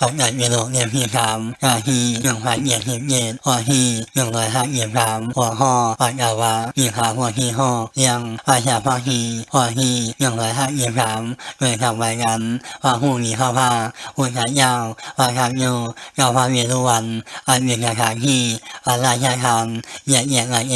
ประกาศเวโลเรียนที่สามนาทีหนึ่งพันเจ็ดสิบเจ็ดข้อที่หนึ่งร้อยห้าสิบสามหัวข้อปัจจาวะมีขาหัวที่ห้อเรียงภาษาพาคีข้อที่หนึ่งร้อยห้าสิบสามโดยทำไว้กันว่าผู้มีข้าพาหัวใจยาวว่าทำอยู่เจ้าพระเวรุวันอันเป็นสถานที่อันราชทานเหยียดเหยียดละแอ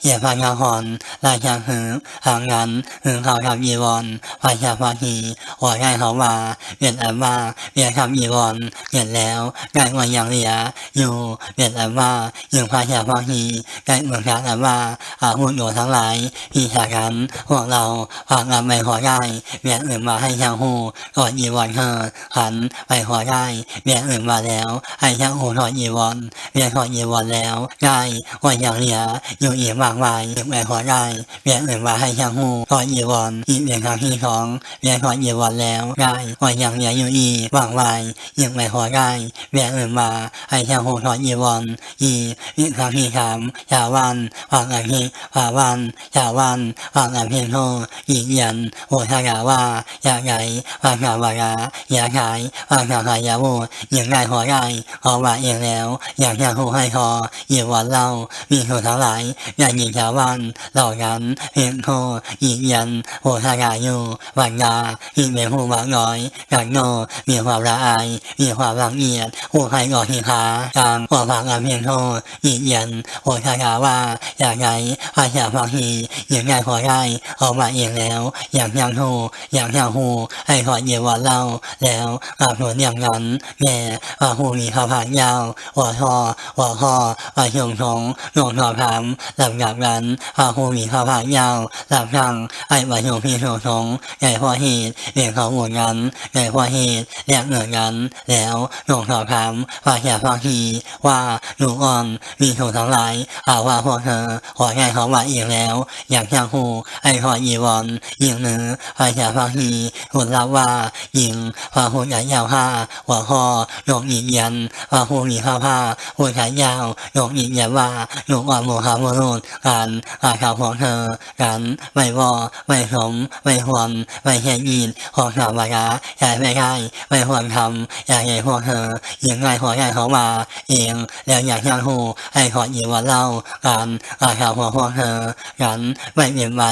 เหยียดพระนครราชาหือทางนั้นหึงเขาทำยีวรภาษาพาคีหัวใจเขาว่าเปลี่ยนอันว่าเปลี่ยนคำยีวรเปลี่ยนแล้วได้วันยังเหลืออยู่เปลี่ยนอันว่าอยู่ภาษาพาคีได้เมือนกันอันว่าอาหุ่นโยทั้งหลายที่ฉากันพวกเราฝากงานไม่ขอได้เปลี่ยนอื่นมาให้ช่างหูก่อนยีวรเธอขันไปขอได้เปลี่ยนอื่นมาแล้วให้ช่างหูถอดยีวรเปลี่ยนถอดยีวรแล้วได้วันยังเหลืออยู่อีกมากมายถึงไม่ขอได้เปลี่ยนอื่นมาให้ช่างหูถอดยีวรอีกเปลี่ยนครั้งที่สองเปลี่ยนถอดยีวรแล้วได้วันยังเหลืออยู่อีกมากมายยังไม่ขอได้เปลี่ยนอื่นมาให้ช่างหูถอดยีวรอีกอีกครั้งที่สามชาวันฝากอาทิฝากวันชาวันฝากอาเพียงโทอีเย็นโอทากาว่าอยากไหนฝากชาวากาอยากขายฝากชาวขายยาโวยังได้ขอได้ขอว่าเองแล้ว อยากจะหูให้คออยู่วันเรามีคนทั้งหลายอยากยิงชาวันเหล่านั้นเพียงโทอีเย็นโอทากาอยู่วันดาที่เป็นผู้มักน้อยกันโนมีความละอายมีความรังเกียจผู้ให้ก่อที่ขาตามขอฝากอาเพียงโทษอีกเย็นโอทากาว่าอยากไหนภาษาฟังทีอยังได้ขอได้ออกมาเองแล้ว อยากยังหูอยากยังหูให้ขอเยียวันเราแล้วกับหนุนอย่างนั้นแม่ว่าหูมีข้าวผัดยาวหัวทอหัวคอว่าชงชงหลงทอพามหลับจากนั้นว่าหูมีข้าวผัดยาวหลับสั่งไอ้ว่าชงพี่ชงชงใหญ่พอเหตุเรียกเขาหมุนกันใหญ่พอเหตุเรียกเหนือกันแล้วหลงทอพามว่าแค่ฟังทีว่าหนูอ่อนมีถูกทั้งหลายอาว่าพวกเธอขอให้เขาว่าอีกแล้ว อยากจะหูไอ้ขอยีวอนยิงหนึ่งพระชาฟังฮีหุ่นรับว่ายิงพระหุ่นใหญ่ยาวห้าหัวคอยกอีกยันพระหุ่นมีข้าผ้าหุ่นขายาวยกอีกยันว่าหนูอ่อนโมหะโมรุนกันอาชาวของเธอกันไม่วอไม่สมไม่หวนไม่แค่ยินของสาววายาใหญ่ไม่ได้ไม่หวนทำอยากให้พวกเธอยังไงขอใหญ่เขามาเองแล้วอยากจะหูให้ขอยีวอนเล่ากันอาชาวของพวกเธอกันไม่เปลี่ยนไป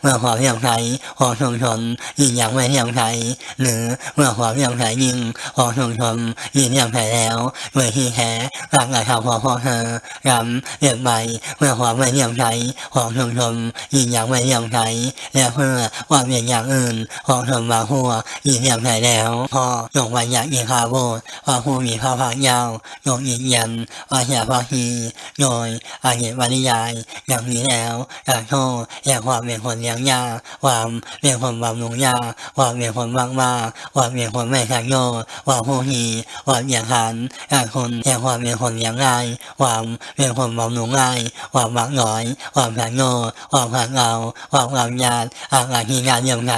เมื่อความเพียงใจของชุมชนยิ่งยังไม่เพียงใจหรือเมื่อความเพียงใจยิ่งของชุมชนยิ่งเพียงใจแล้วเมื่อที่แท้ร่างกายของพวกเธอกันเปลี่ยนไปเมื่อความไม่เพียงใจของชุมชนยิ่งยังไม่เพียงใจและเพื่อความเปลี่ยนอย่างอื่นของชนบางหัวยิ่งเพียงใจแล้วพอจงวันอยากยิงคาโบดว่าผู้มีข้าวผักยาวจงยืนยันว่าเสียพอทีโดยอาเหตุบรรยายอย่างนี้แล้วอยากโทษอยากความเป็นคนเลี้ยงยาความเป็นคนบำรุงยาความเป็นคนมากมาความเป็นคนไม่ชักโยความผู้ฮีความอย่างหันอยากคนอยากความเป็นคนเลี้ยงง่ายความเป็นคนบำรุงง่ายความมักน้อย ความชักโยความหักเอาความกำยาดอาการที่งานยังไง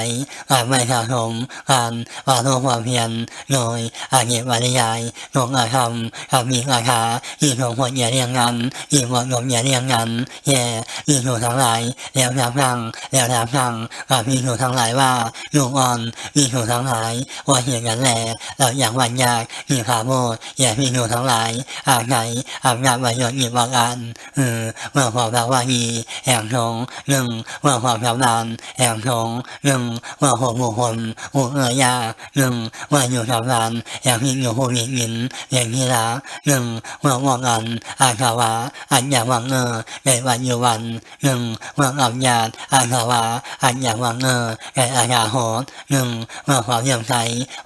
การไม่สะสมการวาดความเพียรโดยอาเหตุบรรยายหลวงอาธรรมกับมีอาคาที่สมควรอย่าเรียงงานที่เหมาะสมอย่าเรียงงานแย่ที่ถูกทั้งหลายแล้วทำสั่งแล้วทำสั่งกับพี่ถูกทั้งหลายว่าลูกอ่อนพี่ถูกทั้งหลายว่าเหตุกันแหลเราอย่ากวันยากที่ขาโมดแย่พี่ถูกทั้งหลายอาไหนอาบน้ำประโยชน์อีบางอันเออเมื่อความรักว่าฮีแห่งทงหนึ่งเมื่อความชำนาญแห่งทงหนึ่งเมื่อหัวหมู่คนหัวเอือยาหนึ่งเมื่ออยู่ชำนาญอย่างที่อยู่ผู้หญิงหญินอย่างที่รักหนึ่งเมื่อมองอันอาชาวาอันอย่ากวังเออในวันอยู่วันหนึ่งเมื่อเอับญาติอาชาวาอันอย่ากวังเออในอาชาโหดหนึ่งเมื่อความเยี่ยมใจ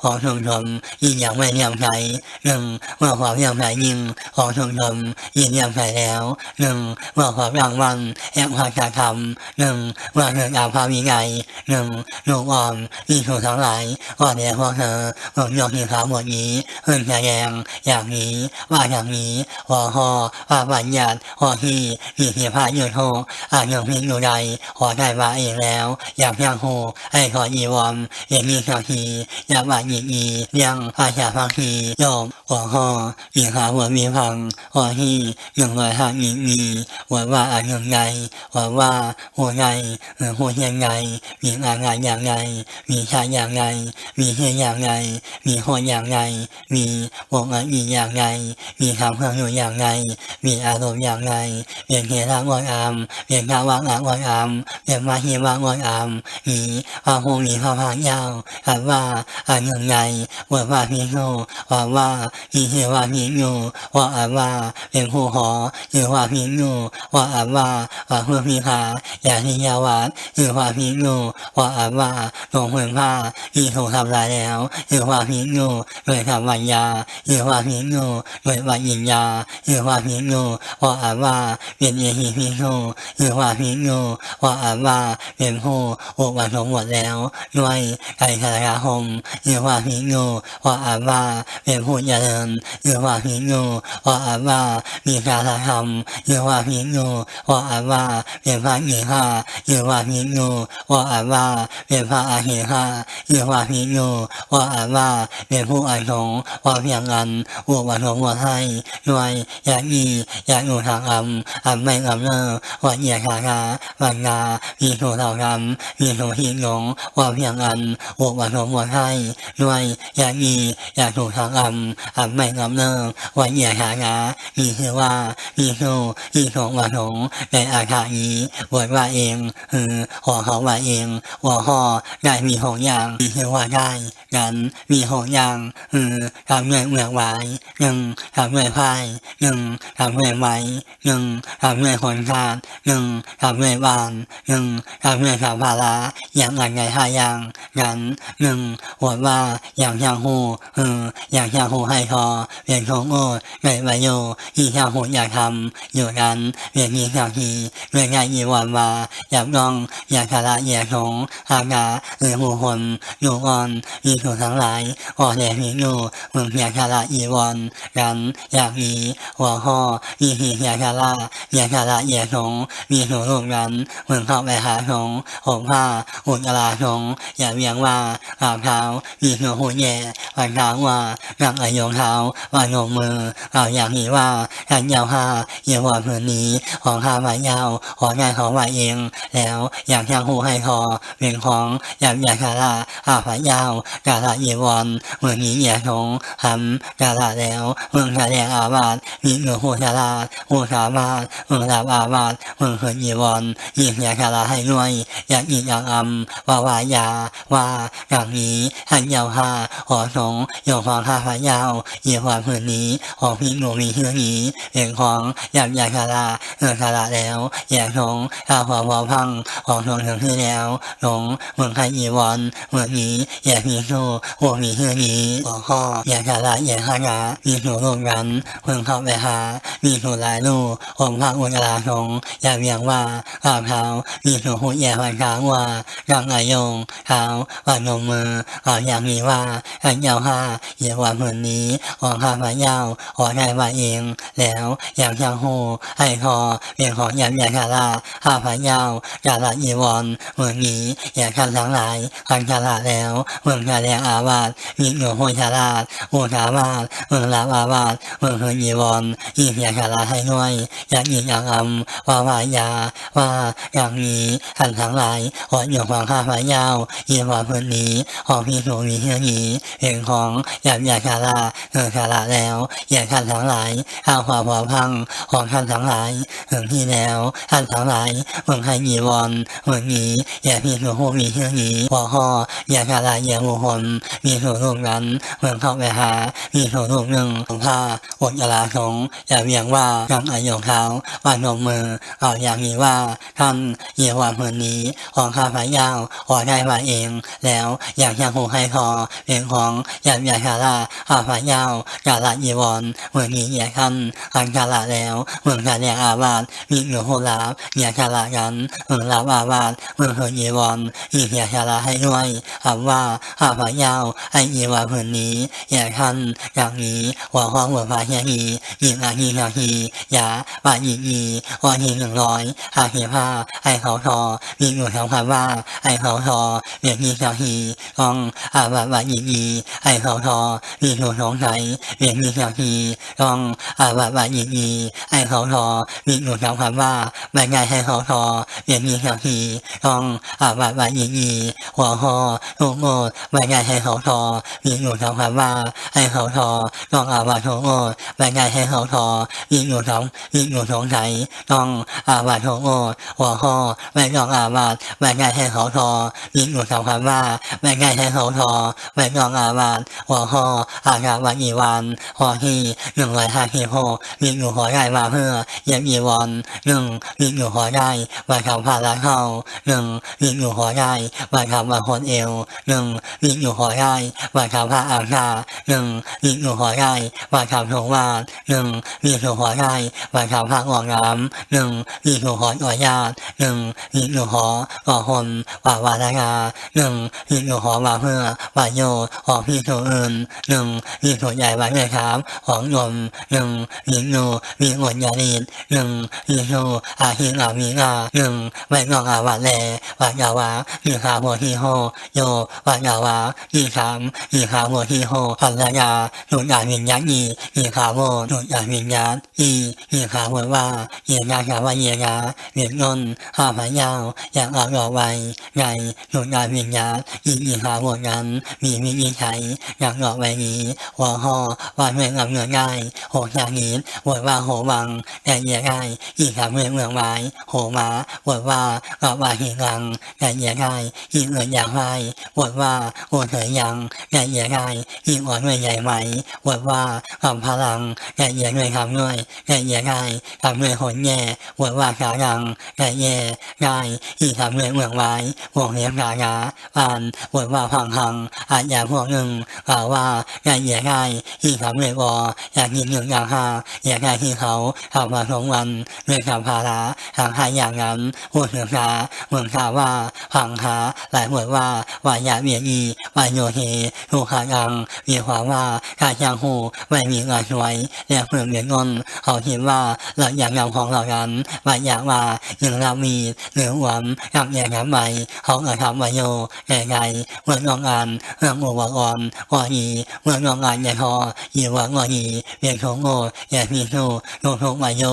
ของชุมชนยิ่งอย่ากไม่เยี่ยมใจหนึ่งเมื่อความเยี่ยมใจยิ่งของชุมชนยิ่งเยี่ยมใจแล้วหนึ่งเมื่อความรางวัลแห่งความจะทำหนึ่งเมื่อเกิดอาภามีไงหนึ่งลูกอ่อนที่ถูกทั้งหลายก็เดี๋ยวพวกเธอหมดยกที่เขาหมดนี้เพื่อนแสดงอย่างนี้ว่าอย่างนี้หัวหอว่าบัญญัติหัวที่ที่เสียพายุโทอาโยังพิงอยู่ใดขอได้มาเองแล้ว อย่างยังโหให้ขออีวอมอย่างนี้สักทีอยากว่าอีกอียังอาชาฟังฮีโยม หัวข้อมีขาหัวมีพังหัวที่หนึ่งร้อยห้ามีมีหัวว่าอันหนึ่งใหญ่หัวว่าหัวใหญ่หรือหัวยนใหญ่มีงานงานอย่างไรมีชาอย่างไรมีเทียอย่างไรมีหัวอย่างไรมีวงอันอีอย่างไรมีคำเครื่องอยู่อย่างไรมีอารมณ์อย่างไรเปลี่ยนเทียนร่างงดงามเปลี่ยนกาวางอ่างงดงามเปลี่ยนมาฮีวางงดงามมีพระหูมีพระพางยาวคำว่าอันหนึ่งใหญ่หัวว่าพิโนว่าว่ามีเทวาพิโนว่าอาว่าเป็นผู้หอหรือว่าพิโนว่าอาว่าว่าเพื่อพิพาอย่าที่ยาวัดหรือว่าพิโนว่าอาว่าหลวงเพื่อนผ้าที่ถูกทำลายแล้วหรือว่าพิโนโดยทำวัญญาหรือว่าพิโนโดยวัญญิญญาหรือว่าพิโนว่าอาว่าเป็นเอหิพิโนหรือว่าพิโนว่าอาว่าเป็นผู้อุปสมบทแล้วด้วยไตรสารคมหรือว่าพิโนว่าอาว่าเป็นผู้เจริญหรือว่าพิโนว่าอาว่ามีการธรรมหรือว่าพิโนว่าอาว่าเป็นพระอิหาหรือว่าพิโนว่าอาว่าเป็นพระอาหิหาหรือว่าพิโนว่าอาว่าเป็นผู้อาสงว่าเพียงกันอุปสมบทให้ด้วยอยากมีอยากอยู่ทางอำอำไม่อำเลิกว่าเหยียดขาคาบังงามีถูกเท่ากันมีถูกหิงงว่าเพียงกันอุปสมบทให้ด้วยอยากมีอยากถูกทางอำอำไม่อำเลิกว่าเหยียดขาคามีชื่อว่ามีถูกที่ถูกว่าสงในอาคานี้บทว่าเองคือหัวเขาว่าเองหัวห่อได้มีหกอย่างมีชื่อว่าได้กันมีหกอย่างคือทำเงื่อนเมือกไว้หนึ่งทำเงื่อนไพ่หนึ่งทำเงื่อนไว้หนึ่งทำเงื่อนคนขาดหนึ่งทำเงื่อนบ้านหนึ่งทำเงื่อนสัมภาระอย่างอันใดห้าอย่างกันหนึ่งหัวว่าอย่างช่างหูคืออย่างช่างหูให้คอเปลี่ยนของโอ้ในประโยชน์ที่ชางหูอยากทำอยู่กันเปลี่ยนมีสักทีเรื่องง่ายอีวันว่าอยากลองอยากสาระอยากสงหากาหรือผู้คนอยู่อ่อนมีถูกทั้งหลายออกแดดมีอยู่เมึงอยากสาระอีวันกันอยากมีหัวข้อมีหีอยากสาระอยากสาระอยากสงมีถูกรูปกันเมึงเข้าไปหาสงห่มผ้าอุจจาระสงอย่าเวียงว่าอาบเท้ามีถูกหูแย่วันเท้าว่านักอายงเท้าวันงมือเราอยากมีว่าท่านยาวห้าเยี่ยว่าพื้นนี้ ของข้าไว้ยาวของงานของไว้เอง แล้วอยากช่างหูให้คอเป็นของอยากอยากสาระอาผายาวกาละเยวอนเมื่อนี้เหยียทงทำกาละแล้วเมืองแสดงอาวาสมีเหนือหูชาลาหูสามารถเมืองรับอาวาสเมืองเหินเยวอนยิงอยากสาระให้รวยอยากยิงอยากอำว่าวายาว่าอย่างนี้ท่านยาวห้าขอสงยกของข้าพายาวเยี่ยมว่าพื้นนี้ของพี่หนูมีเชื่อนี้เป็นของอยากอยากสาระเงินสาระแล้วอยากสงข้าหัวพอพังของสงถึงที่แล้วหลงเมืองไทยอีวอนเมืองนี้อยากมีสู้หัวมีเชื่อนี้หัวข้ออยากสาระอยากหามีหนูรวมกันเพิ่งเข้าไปหามีหนูหลายลูกผมพักอุจจาระสงอยากเวียงว่าข้าเท้ามีหนูหูแย่วันค้างว่ารังอายงเท้าวันนมมือขออยากมีว่าขันยาวห้าเยี่ยมว่าเมืองนี้ของข้าพายาขอได้มาเอง แล้วอยากช่างหูให้คอเป็นของยามยาคาราข้าพายาจาระยีวอนเมืองนี้อยากคันทั้งหลายคันชาลาแล้วเมืองชาแดงอาวาสมีหนูโหชาลาดโหสามารถเมืองลาบอาวาสเมืองเฮินยีวอนยิ่งอยากชาลาให้น้อยอยากยิงอยากอำว่าวายาว่าอย่างนี้คันทั้งหลายขออยู่ของข้าพายายีวอนเพื่อนนี้ของพี่หนูมีเฮือนี้เป็นของอยากอยากชาลาเงินชาลาแล้วอย่ากคันทั้งหลายข้าวความพอพังของท่านทั้งหลายถึงที่แล้วท่านทั้งหลายเมืองไทยยีวอนเมืองนี้อย่าพี่หนูหูมีเฮือนี้พอห่ออย่ากชาลาอย่าหูหนมีหนูลูกนั้นเมืองเข้าไปหามีหนูลูกหนึ่งของผ้าอดกลาสงอย่าเวียงว่ายังอายุเท้าว่านมมือเอาอย่างนี้ว่าท่านเยี่ยว่าเมืองนี้ของข้าพายาวขอได้มาเอง แล้วอยากยังหูให้คอเป็นของอย่าอยากชาลาข้าพายาวกาลายีวอนเมืองนี้อยากคันคันกาลาแล้วเมืองชาแดงอาวาสมีหนูโหลาบยากาลากันเมืองลาบอาวาสเมืองเฮินยีวอนอีกอยากชาลาให้ด้วยคำว่าข้าพายาวให้ยีวาเมืองนี้อยากคันอย่างนี้หัวข้อหัวพาเฮียฮียิงอาฮีนาฮียาบายีอีวอฮีหนึ่งร้อยหาเหีผ้าไอเขาทอมีอยู่ทั้งคำว่าไอเขาทอเบียกมีชาฮีกองอาบาบายีอีไอเขาทอมีหนูสองไหนเวียนมีเสียงีลองอาบัดบัยิงอีไอเขาทอมีหนุนคำคำว่าบรรยายให้เขาทอเวียนมีเสียงีลองอาบัดบัยิงอีหัวหอลูกโง่บรรยายให้เขาทอมีหนุนคำคำว่าไอเขาทอลองอาบัดโทโงบรรยายให้เขาทอมีหนุนสองมีหนุนสงสัยลองอาบัดโทโง่หัวหอไม่ลองอาบัดบรรยายให้เขาทอมีหนุนคำคำว่าบรรยายให้เขาทอไม่ลองอาบัดหัวหออากาวันอีวันหอฮีหนึ่งร้อยห้าสิบหกมีหนูหัวใหญ่มาเพื่อเย็บอีวันหนึ่งมีหนูหัวใหญ่มาทำผ่าละเข้าหนึ่งมีหนูหัวใหญ่มาทำมาคนเอวหนึ่งมีหนูหัวใหญ่มาทำผ้าอาบน้ำหนึ่งมีหนูหัวใหญ่มาทำถุงวาดหนึ่งมีหนูหัวใหญ่มาทำผ้าออกน้ำหนึ่งมีหนูหัวอ่อยญาติหนึ่งมีหนูหัวก่อคนว่าวาลากาหนึ่งมีหนูหัวมาเพื่อวาโยของพี่ตัวอื่นหนึ่งมีส่วนใหญ่ไว้เลยครับของยมหนึ่งมีหนูมีอดยาลีหนึ่งมีหนูอาฮิลามีลาหนึ่งไว้งองอาวาแลวายาวามีขาโมฮิโฮโยวายาวามีสามมีขาโมฮิโฮภรรยาหนุนยาวิญญาณอีมีขาโมหนุนยาวิญญาณอีมีขาโมว่าเยียงาขาว่าเยียงาเวียนนนห้าพยาวอยากออกดอกไว้ไงหนุนยาวิญญาณอีมีขาโมนั้นมีมีวิชัยอยากดอกไว้นี้หัวหอว่าเมืองกับเงินง่ายโหชาหินหวยว่าโหวังแต่เยียง่ายอีขามเมืองเมืองไว้โหมาวยว่ากับว่าหิรังแต่เยียง่ายอีเอินอยากไว้วยว่าโหเถยยังแต่เยียง่ายอีอ่อนเมืองใหญ่ไหมวยว่ากับพลังแต่เยียเงินคำด้วยแต่เยียง่ายกับเมืองหนแย่วยว่าขาดังแต่เย่ง่ายอีขามเมืองเมืองไว้วงเลี้ยงกากาปานวยว่าพังพังอาจอย่าพวกหนึ่งกล่าวว่าอย่เยียง่ายที่เขาไม่บออยากกินหนึ่งอย่างห้าอยากได้ที่เขาทำมาสองวันด้วยกับภาระทางหายอย่างนั้นพูดถึงขาเมือนขาว่าพังหาหลายหมวดว่าว่าอยาเบียอีว่าโยเฮถูกขาดังมีความว่าการจางหูไม่มีเงินช่วยและเพื่อนเมียนนเขาคิดว่าเราอยากยำของเรากันว่าอยากว่าอย่างเรามีหรือหวมกับอย่างนั้นเขาเออทำวาโยแก่ไงเมือน้องอ่านเรื่องอุปกรณ์วานีเมือน้องอ่านอย่าทอยีวังวานีเรียนโงโง่อย่พีสูโลโลกวาโย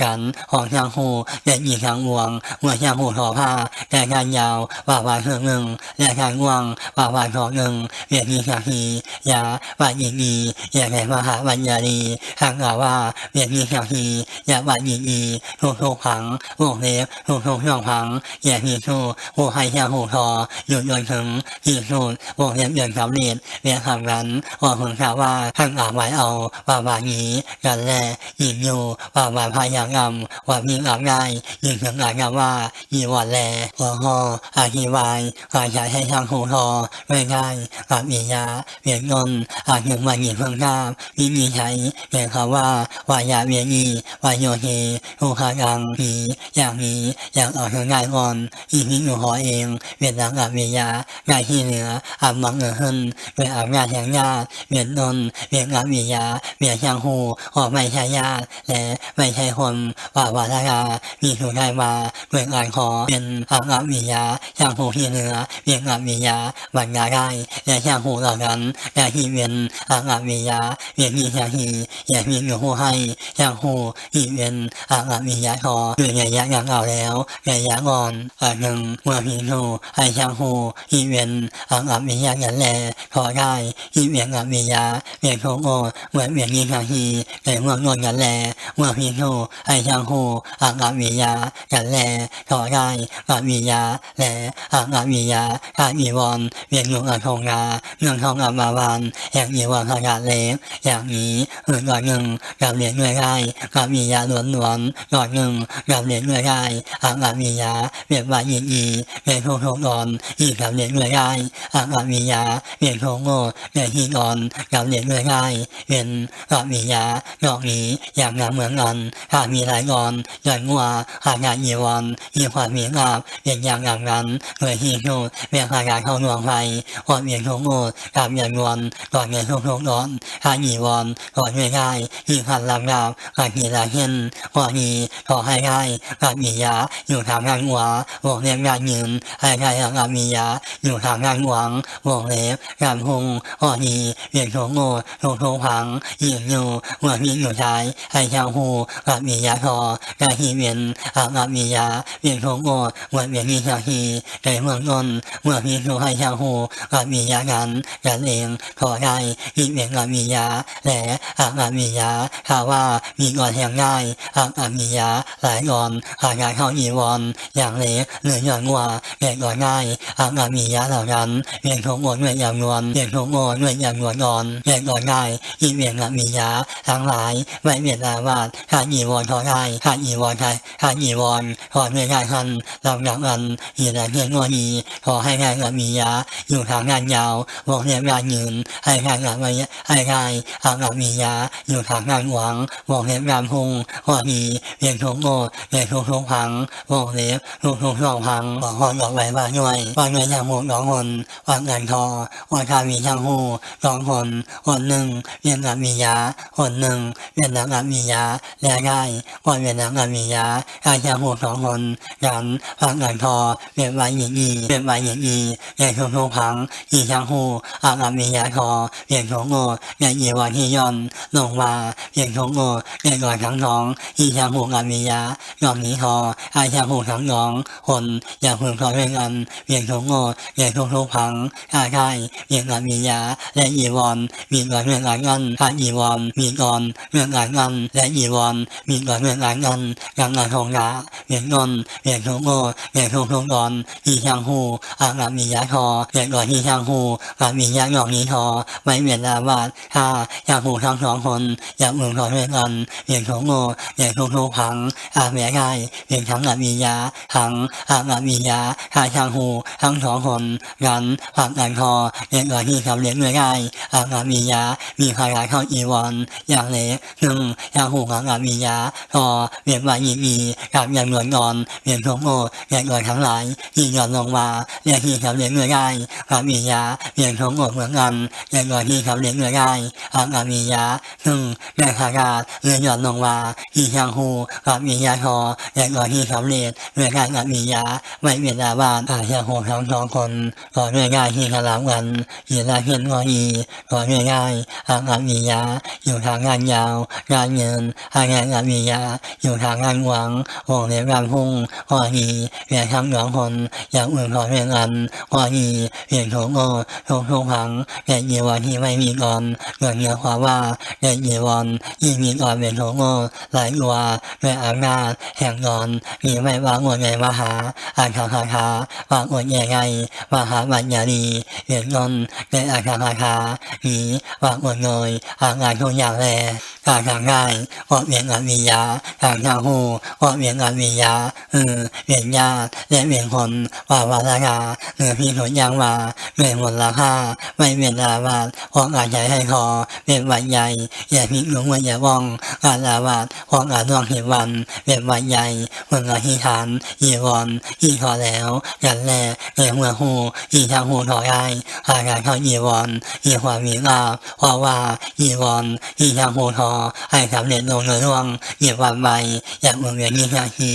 กันของช่างหูเด็กหญิงช่างวงเมื่อช่างหูทอผ้าแต่การยาวว่าว่าเครื่องหนึ่งและการง่วงว่าว่าทอหนึ่งเรียนมีสักทียาว่ายิงอีอย่แก่มหาวัญญาลีทางกล่าวว่าเรียนมีสักทียาว่ายิงอีทุกทุกพังวงเล็บทุกทุกช่องพังอย่พีสู้ผู้ให้ช่างหูทอหยุดยนถึงที่สุดวงเล็บเดินสำเร็จเรียนคำนั้นว่าพึงทราว่าท่านอาไว้เอาว่าบานี้กันแลยิงอยู่ว่าบาพยายามว่ามีหลักได้ยิงถึงหลักว่ายีวันแลหัวหออธิบายการใช้ให้ทางหูทอไม่ง่ายกับมียาเวียนนนอาจถึงวันหญิงเพิ่งทรามีมีใช้เรียนคำว่าวายาเวียนีวายโยเฮหูคาดังผีอย่างนี้อย่างออกถึงง่ายก่อนอีพิหนูหอเองเวียนหลังกับมียาง่ายที่เหนืออาบมังเออหึนโดยอาบงานแห่งญาเวียนนนเวียนกับมียาเวียนช่างหูหอไม่ใช่ญาติและไม่ใช่คนว่าวาทกามีถูกได้มาด้วยการขอเป็นอาบกับมียาช่างหูที่เหนือเวียนกับมียาบรรยาได้และช่างหูเหล่านั้นและที่เวียนอาบกับมียาเวียนมีชาฮีอย่ามีหนูหูให้ช่างหูที่เวียนอาบกับมียาขอด้วยระยะย่างเอาแล้วระยะก่อนอันหนึ่งเมื่อพีหูให้ช่างหูที่เวียนอาบกับมียาอย่างแลขอได้ที่เวียนกับมียาเหวียนโคโอเหมือนเหวียนยิงชาฮีแต่เมื่อนวลกันแลเมื่อพีหูให้ช่างหูอากับมียากันแลขอได้กับมียาแลอากับมียาการมีวอนเวียนอยู่กับทงนาเมืองทองอับมาวันแห่างมีวันขนาเล็กอย่างนี้อื่นก่อนหนึ่งกับเหรียญเงื่อยได้กับมียาล้วนล้วนก่อนหนึ่งกับเหรียญเงื่อยได้อากับมียาเวียนวายินอีเวียนทุกทุกตอนอีกับเหรียญเงื่อยได้อากับมียาเวียนโคโง่เวียนที่อนกับเหรียญเงื่อยเวียนกับมียาดอกนี้อย่างงามเหมือนกันหากมีหลายกอนย่อนงัวหากงานยีวันมีความมีงามเวียนอย่างอย่างนั้นเมื่อที่นูเวียนหากการเข้าหน่วงไฟก่อนเวียนโคโง่กับเหรียญนวลก่อนเวียนทุกทุกตอนหากยีวันก่อนเวียนได้ที่พันลำดาบหากมีลายเห็นก่อนนี้ขอให้ได้กับมียาอยู่ทางงานหัววงเล็บงานยืนให้ได้กับมียาอยู่ทางงานหวังวงเล็บงานหงก่อนี้เวียนโคโโง่ทุกทุกพังหยิงอยู่หัวพี่อยู่ชายให้ช่างหูกับมียาทอกาฮีเวียนอากับมียาเวียนทุกโง่หัวเวียนมีชาวฮีในเมืองนนเมื่อพี่ถูกให้ช่างหูกับมียากันกันเองขอได้อีเวียนกับมียาและอากับมียาข่าวว่ามีก่อนแห่งง่ายอากับมียาหลายก่อนหากายเข้าอีวอนอย่างเล็กหรือหย่อนงัวเด็กก่อนง่ายอากับมียาเหล่านั้นเวียนทุกโง่ด้วยอย่างนวลเวียนทุกโง่ด้วยอย่างนวลก่อนเด็กก่อนง่ายอีเวียนกับมียาทั้งหลายไม่เวียนลาวาดขาดอีวอนขอได้ขาดอีวอนไทยขาดอีวอนขอไม่ได้ทันลำดับอันอีแลเพียงงอนีขอให้งานกับมียาอยู่ทางงานยาววงเรียนงานยืนให้งานกับไม่ให้งานอากับมียาอยู่ทางงานหวังวงเรียนงานพุงขอดีเพียงทุกโง่เพียงทุกทุกพังวงเล็บทุกทุกสองพังขอหอนดอกไว้บ้านหน่วยบ้านหน่วยางหมูสองคนวางเงินทอวันทามีช่างหูสองคนคนหนึ่งเรียนกับมียาคนหนึ่งเรียนกับมียาและง่ายคนเรียนกับมียาการช่างหูสองคนกันพังเงินทอเรียนไว้อย่างนี้เรียนไว้อย่างนี้เรียนทุกทุกพังอีช่างหูอากับมียาทอเรียนทุกโง่เรียนอีวันที่ย่อนลงมาเรียนทุกโง่เรียนก่อนทั้งน้องอีช่างหูกับมียายอมนี้ทอไอช่างหูทั้งน้องคนอย่าพึงทอด้วยนกันเรียนทุกโง่เรียนทุกทุกพังอาได้เรียนกับมียาและอีวอนมีก่อนเรื่องการเงินถ้าอีวอนมีก่อนเรื่องการเงินและอีวอนมีก่อนเรื่องการเงินการเงินทองยาเรียนเงินเรียนทุกโง่เรียนทุกทุกก่อนอีช่างหูอากับมียาทอเรียนก่อนที่ช่างหูกับมียาหยอกนี้ทอไม่เวียนลาวาดถ้าช่างหูทั้งสองคนอย่ามึงทอด้วยกันเรียนทุกโง่เรียนทุกทุกพังอาเมียง่ายเรียนทั้งกับมียาทั้งอากับมียาถ้าช่างหูทั้งสองคนกันผักกันทอเรียนก่อนที่สำเร็จเมื่อง่ายอากับมียามีขยายเข้าอีวอนอย่างเล็กหนึ่งช่างหูกับมียาทอเรียนวายีมีกับอย่างนวลก่อนเรียนทุกโง่เรียนก่อนทั้งหลายยีหย่อนลงมาเรียนที่สำเร็จเมื่อง่ายกับมียาเรียนทุกโง่เหมือนกันเรียนก่อนที่สำเร็จเมื่อง่ายอากับมียาหนึ่งแม่ขากาเรียนหย่อนลงมาที่ช่างหูกับมียาทอเรียนก่อนที่สำเร็จเมื่อง่ายกับมียาไม่เวียนลาบานอาช่างหูทั้งสองคนขอนเมื่อง่ายที่ขลังกันยีลาเพียนงออีขอเมื่อนง่ายอากับมียาอยู่ทางงานยาว งานเงินอางานกับมียาอยู่ทางงานหวังวงเล็บงานพุ่งขอหีเพียงทั้งสองคนอย่างอื่นขอเพียงอันขอหีเพียงทุกโง่ทุกทุกพังแต่ยีวันที่ไม่มีก่อนเกิดเงียความว่าแต่ยีวันยิ่งมีก่อนเป็นทุกโง่หลายกว่าแม่อำนาจแห่งก่อนมีไม่วางอวดไงมหาอ่านคาคาคาวางอวดใหญ่ไงมหาบัญญานีเรียญเงินในอ่านคาคาคาหนีวางอวดเงยอางานทุกอย่างแลการทางง่ายว่าเวียนกับมียาการทางหูว่าเวียนกับมียาเออเวียนญาติและเวียนคนว่าวาลากาเนื้อพี่หนุนยังมาเวียนหมดราคาไม่เวียนลาวาดพองอาจใช้ให้คอเวียนวันใหญ่อย่าพิงหลงวันอย่าว่องกาลาวาดพองอาจล่วงเหตุวันเวียนวันใหญ่เมืองอาทิฐานยีวอนยีคอแล้วยันแลเรียงเมือหูยีทางหูถอยไออาการเขายีวอนยีความมีลาเพราะว่ายีวอนยีทางหูทอให้สำเร็จลงในร่วงยีวันใบอยากเมืองเวียนยีนาที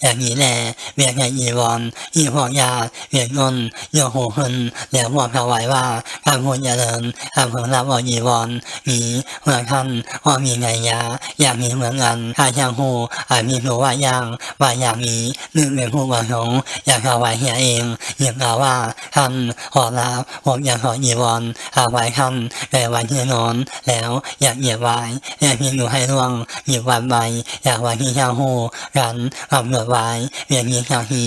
อย่างนี้แหละเวียนยีวอนยีพอยาเวียนนนโยหูขึ้นแล้วบอกถวายว่าทำพูนเจริญทำผลรับอยีวอนมีเมื่อท่านว่ามีไงยาอยากมีเหมือนกันถ้าชางหูอาจมีรู้ว่ายังว่าอยากมีนึกเป็นผู้ประสงค์อยากถวายเฮียเองอยากกล่าวว่าท่านขอรับผมอยากขอยีวอนถวายท่านแต่วันที่นอนแล้วอยากเหยียบไว้และพี่หนูให้ร่วงเหยียบวันใบอยากวันที่ช่างหูกันกำหนดไว้เรียนยีชาฮี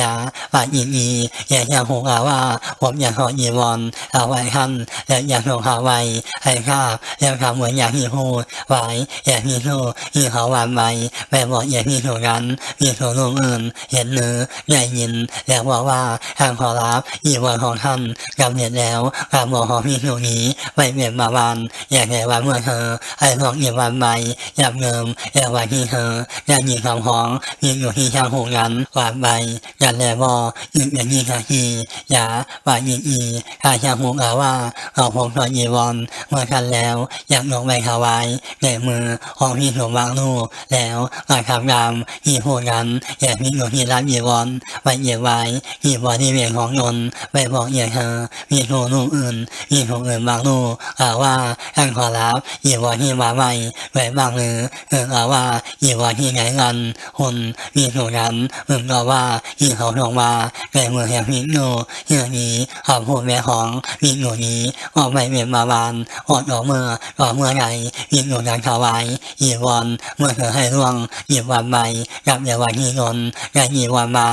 ยาปาอีอีอยากช่างหูกล่าวว่าผมอยากขอยีวอนถวายท่านและอยากส่งข่าไว้ให้ทราบแล้วทำเหมือนอยากที่พูไว้อยากที่สู้ที่เขาวันใบแบบบอกอยากที่ถูกกันมีถูกลงอื่นเห็นเนื้อได้ยินแล้วบอกว่าทางขอรับยีวอนของท่านกำเนิดแล้วการบอกของพี่ถูนี้ไม่เปลี่ยนมาวันอยากให้วันเมื่อเธอให้ลองบอกอีวันใหม่หยับเงิมแอบไว้ที่เธอและยิงคำห้องยิงอยู่ที่ช่างหูนั้นวาดใบยันแลบอยิงอย่างยิงคาฮีอยาว่ายิงอีข้าช่างหูอาว่าเขาพงทอยีวอนเมื่อทันแล้ว อยากลงไปถวายในมือของพี่สมวางลูกแล้วก็ทำรำที่พูดกันอยาพิงอยู่ที่รับยีวอนไว้เหยียบไว้ที่บอที่เวียงของยนไปบอกเหยียเธอมีโทลูกอื่นมีถูกอื่นบางลูกกล่าว่าท่านขอรับเหยียบวอที่มาใหม่ไว้บางหรือเออกล่าว่าเหยียบวอที่ไหนกันคนมีถูนันมึงก็ว่าที่เขาลงมาในเมืองแห่งพิงอยู่เรื่อนี้ขอพูดแม่ของพิงอยู่นี้ออกไปเมียนมาบานอดออกเมื่อก่อเมื่อไหร่พิงอยู่นั้นถวายเหยียบวอนเมื่อเธอให้ร่วงเหยียบวันใหม่กับเหยียบวันที่นนและเหยียบวันมา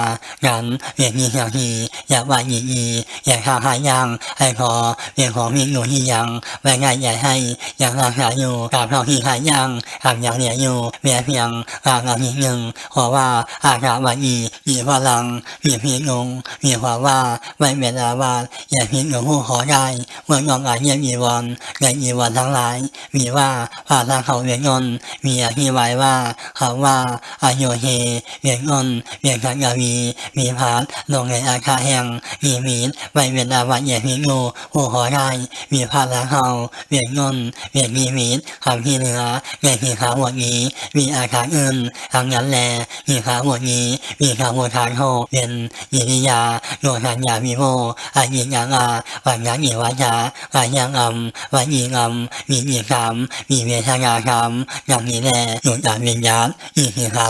กันเวียนที่เสียงทีอยากวันยีอีอยากข้าหายังให้พอเวียนของพิงอยู่ที่ยังไว้ง่ายใหญ่ให้ยังรักษาอยู่กับเท่าที่หายยังหากยังเหลืออยู่เมียเพียงกลางอาทิตย์หนึ่งขอว่าอากาวันอีมีพลังมีพิงงมีความว่าไม่เป็นอาวาอย่าพิงหลงผู้ขอได้เมื่อยองอาเยี่ยมอีวันในอีวันทั้งหลาย มีว่าพาทางเขาเวียนยนมีอธิบายว่าคำว่าอโยเฮเวียนยนเวียนกันกาวีมีพาร์ลงในอาคาแห่งมีมีไม่เป็นอาวัตอย่าพิงงูผู้ขอได้มีพาทางเขาเวียนยนต์เวียนมีมีดคำที่เหลือในที่ขาหมวดนี้ มีอาคารอื่นทางนั้นแล มีขาหมวดนี้ มีขาหมวดทางโฮเป็นยิริยาโยทันยามีโมอายิยังอาวันยังอีวาจาวันยังอัมวันยีอัมมีอีคำมีเวทนากรรมอย่างนี้แลหยุดจากวิญญาณอีกทีครับ